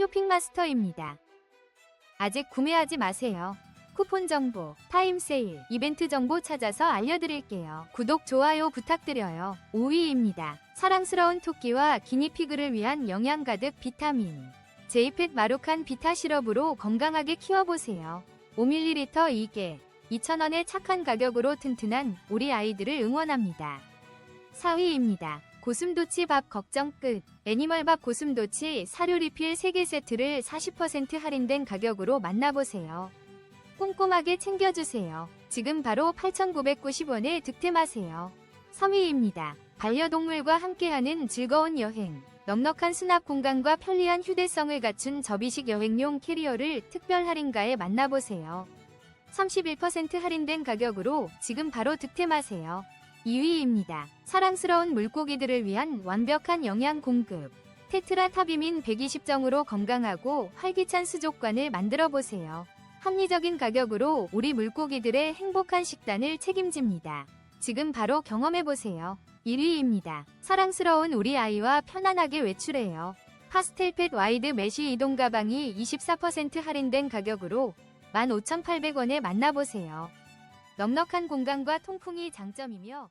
쇼핑마스터입니다. 아직 구매하지 마세요. 쿠폰 정보, 타임 세일, 이벤트 정보 찾아서 알려드릴게요. 구독, 좋아요 부탁드려요. 5위입니다. 사랑스러운 토끼와 기니피그를 위한 영양 가득 비타민. 제이펫 마루칸 비타 시럽으로 건강하게 키워보세요. 5ml 2개, 2,000원의 착한 가격으로 튼튼한 우리 아이들을 응원합니다. 4위입니다. 고슴도치 밥 걱정 끝. 애니멀밥 고슴도치 사료 리필 3개 세트를 40% 할인된 가격으로 만나보세요. 꼼꼼하게 챙겨주세요. 지금 바로 8,990원에 득템하세요. 3위입니다. 반려동물과 함께하는 즐거운 여행. 넉넉한 수납 공간과 편리한 휴대성을 갖춘 접이식 여행용 캐리어를 특별 할인가에 만나보세요. 31% 할인된 가격으로 지금 바로 득템하세요. 2위입니다. 사랑스러운 물고기들을 위한 완벽한 영양 공급. 테트라 타비민 120정으로 건강하고 활기찬 수족관을 만들어 보세요. 합리적인 가격으로 우리 물고기들의 행복한 식단을 책임집니다. 지금 바로 경험해 보세요. 1위입니다. 사랑스러운 우리 아이와 편안하게 외출해요. 파스텔펫 와이드 메쉬 이동 가방이 24% 할인된 가격으로 15,800원에 만나보세요. 넉넉한 공간과 통풍이 장점이며